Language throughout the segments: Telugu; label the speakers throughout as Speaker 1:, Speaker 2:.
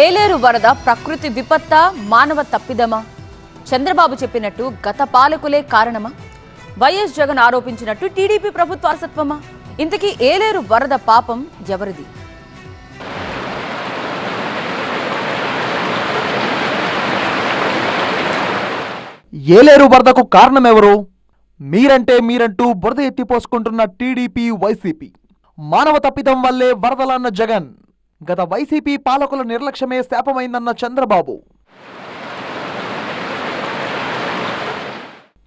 Speaker 1: ఏలేరు వరద ప్రకృతి విపత్త మానవ తప్పిదమా? చంద్రబాబు చెప్పినట్టు గత పాలకులే కారణమా? వైఎస్ జగన్ ఆరోపించినట్టు టీడీపీ ప్రభుత్వ అసత్వమా? ఇంతకీ ఏలేరు వరద పాపం ఎవరిది?
Speaker 2: ఏలేరు వరదకు కారణమెవరు? మీరంటే మీరంటూ బురద ఎత్తిపోసుకుంటున్న టీడీపీ వైసీపీ. మానవ తప్పిదం వల్లే వరదలన్న జగన్. గత వైసీపీ పాలకుల నిర్లక్ష్యమే శాపమైందన్న చంద్రబాబు.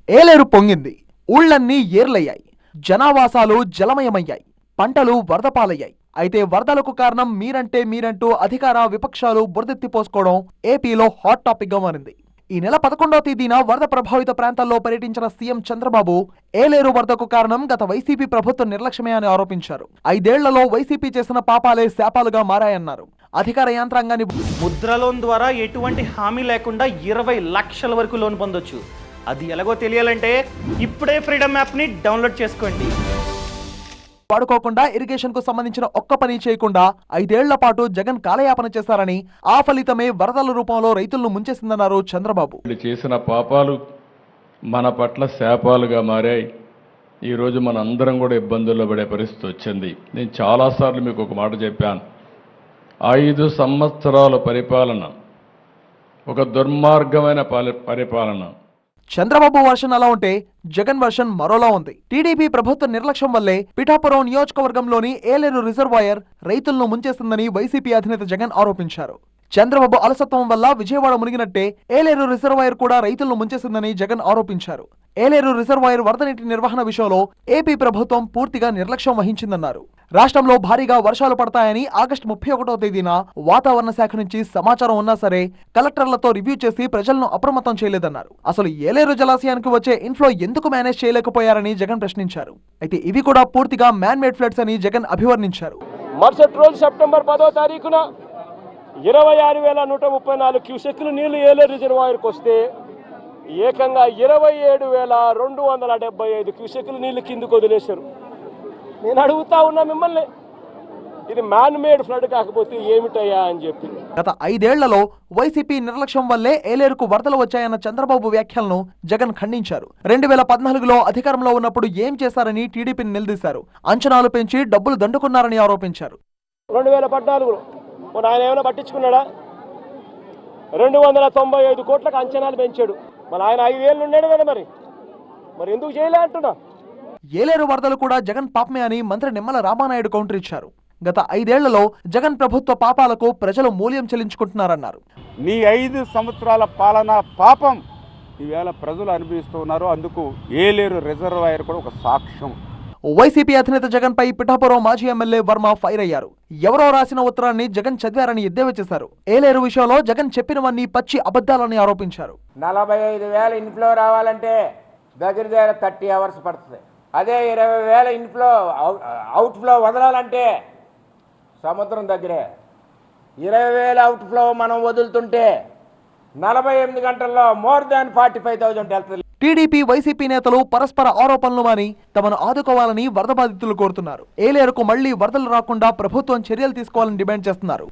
Speaker 2: ఏలేరు పొంగింది. ఊళ్ళన్నీ ఏర్లయ్యాయి. జనావాసాలు జలమయమయ్యాయి. పంటలు వరదపాలయ్యాయి. అయితే వరదలకు కారణం మీరంటే మీరంటూ అధికార విపక్షాలు బురదెత్తిపోసుకోవడం ఏపీలో హాట్ టాపిక్గా మారింది. ఈ నెల పదకొండవ తేదీన వరద ప్రభావిత ప్రాంతాల్లో పర్యటించిన సీఎం చంద్రబాబు ఏలేరు వరదకు కారణం గత వైసీపీ ప్రభుత్వ నిర్లక్ష్యమే అని ఆరోపించారు. ఐదేళ్ళలో వైసీపీ చేసిన పాపాలే శాపాలుగా మారాయన్నారు. అధికార యంత్రాంగాన్ని
Speaker 3: ముద్ర లోన్ ద్వారా ఎటువంటి హామీ లేకుండా ఇరవై లక్షల వరకు లోన్ పొందొచ్చు. అది ఎలాగో తెలియాలంటే ఇప్పుడే ఫ్రీడమ్ యాప్ని డౌన్లోడ్ చేసుకోండి.
Speaker 2: వాడుకోకుండా ఇరిగేషన్కు సంబంధించిన ఒక్క పని చేయకుండా ఐదేళ్ళ పాటు జగన్ కాలయాపన చేశారని ఆ ఫలితమే వరదల రూపంలో రైతులను ముంచేసిందన్నారు చంద్రబాబు.
Speaker 4: చేసిన పాపాలు మన పట్ల శాపాలుగా మారాయి. ఈరోజు మన అందరం కూడా ఇబ్బందుల్లో పడే పరిస్థితి వచ్చింది. నేను చాలాసార్లు మీకు ఒక మాట చెప్పాను. ఐదు సంవత్సరాల పరిపాలన ఒక దుర్మార్గమైన పరిపాలన.
Speaker 2: చంద్రబాబు వర్షన్ అలా ఉంటే జగన్ వర్షన్ మరోలా ఉంది. టీడీపీ ప్రభుత్వ నిర్లక్ష్యం వల్లే పిఠాపురం నియోజకవర్గంలోని ఏలేరు రిజర్వాయర్ రైతులను ముంచేస్తుందని వైసీపీ అధినేత జగన్ ఆరోపించారు. చంద్రబాబు అలసత్వం వల్ల విజయవాడ మునిగినట్టే ఏలేరు రిజర్వాయర్ కూడా రైతులను ముంచేసిందని జగన్ ఆరోపించారు. ఏలేరు రిజర్వాయర్ వరద నీటి నిర్వహణ విషయంలో ఏపీ ప్రభుత్వం పూర్తిగా నిర్లక్ష్యం వహించిందన్నారు. రాష్ట్రంలో భారీగా వర్షాలు పడతాయని ఆగస్టు ముప్పై ఒకటో తేదీన వాతావరణ శాఖ నుంచి సమాచారం ఉన్నా సరే కలెక్టర్లతో రివ్యూ చేసి ప్రజలను అప్రమత్తం చేయలేదన్నారు. అసలు ఏలేరు జలాశయానికి వచ్చే ఇన్ఫ్లో ఎందుకు మేనేజ్ చేయలేకపోయారని జగన్ ప్రశ్నించారు. అయితే ఇవి కూడా పూర్తిగా మ్యాన్ మేడ్ ఫ్లడ్స్ అని జగన్ అభివర్ణించారు.
Speaker 5: మరుసటి రోజు సెప్టెంబర్ పదో తారీఖున ఇరవై ఆరు వేల నూట ముప్పై నాలుగు క్యూసెక్లు నీళ్ళు ఏలేరు రిజర్వాయర్కి వస్తే ఏకంగా ఇరవై ఏడు వేల రెండు వందల డెబ్బై ఐదు క్యూసెక్లు నీళ్ళు కిందకు వదిలేశారు. నేను అడుగుతా ఉన్నా మిమ్మల్ని. ఇది మ్యాన్ మేడ్ ఫ్లడ్ కాకపోతే ఏమిటయ్యా అని చెప్పి.
Speaker 2: గత ఐదేళ్ళలో వైసీపీ నిర్లక్ష్యం వల్లే ఏలేరుకు వరదలు వచ్చాయన్న చంద్రబాబు వ్యాఖ్యలను జగన్ ఖండించారు. రెండు వేల పద్నాలుగులో అధికారంలో ఉన్నప్పుడు ఏం చేశారని టీడీపీని నిలదీశారు. అంచనాలు పెంచి డబ్బులు దండుకున్నారని ఆరోపించారు.
Speaker 5: రెండు వేల పద్నాలుగులో ఆయన ఏమైనా పట్టించుకున్నాడా? రెండు వందల తొంభై ఐదు కోట్లకు అంచనాలు పెంచాడు. మన ఆయన ఐదేళ్ళు ఉన్నాడు కదా మరి. మరి ఎందుకు చేయలే అంటున్నా?
Speaker 2: ఏలేరు వరదలు కూడా జగన్ పాపమే అని మంత్రి నిమ్మల రామానాయుడు కౌంటర్ ఇచ్చారు. గత ఐదేళ్ళలో జగన్ ప్రభుత్వ పాపాలకు ప్రజలు మూల్యం చెల్లించుకుంటున్నారన్నారు.
Speaker 6: నీ ఐదు సంవత్సరాల పాలన పాపం. ఈవేళ ప్రజలు అనుభవిస్తూ ఉన్నారు. అందుకు ఏలేరు రిజర్వాయర్ కూడా ఒక సాక్ష్యం.
Speaker 2: వైసీపీ అధినేత జగన్ పై పిఠాపురం మాజీ ఎమ్మెల్యే వర్మ ఫైర్ అయ్యారు. ఎవరో రాసిన ఉత్తరాన్ని జగన్ చదివారని ఎద్దేవా చేశారు. ఏలేరు విషయంలో జగన్ చెప్పినవన్నీ పచ్చి అబద్ధాలని ఆరోపించారు.
Speaker 7: నలభై ఐదు వేల ఇన్ఫ్లో రావాలంటే దగ్గర దగ్గర థర్టీ అవర్స్ పడుతుంది. అదే ఇరవై వేల ఇన్ఫ్లో అవుట్ ఫ్లో వదలాలంటే సముద్రం దగ్గరే. ఇరవై వేల అవుట్ ఫ్లో మనం వదులుతుంటే నలభై ఎనిమిది గంటల్లో more than forty five thousand వెళ్తుంది.
Speaker 2: టీడీపీ వైసీపీ నేతలు పరస్పర ఆరోపణలు మాని తమను ఆదుకోవాలని వరద బాధితులు కోరుతున్నారు. ఏలేరుకు మళ్ళీ వరదలు రాకుండా ప్రభుత్వం చర్యలు తీసుకోవాలని డిమాండ్ చేస్తున్నారు.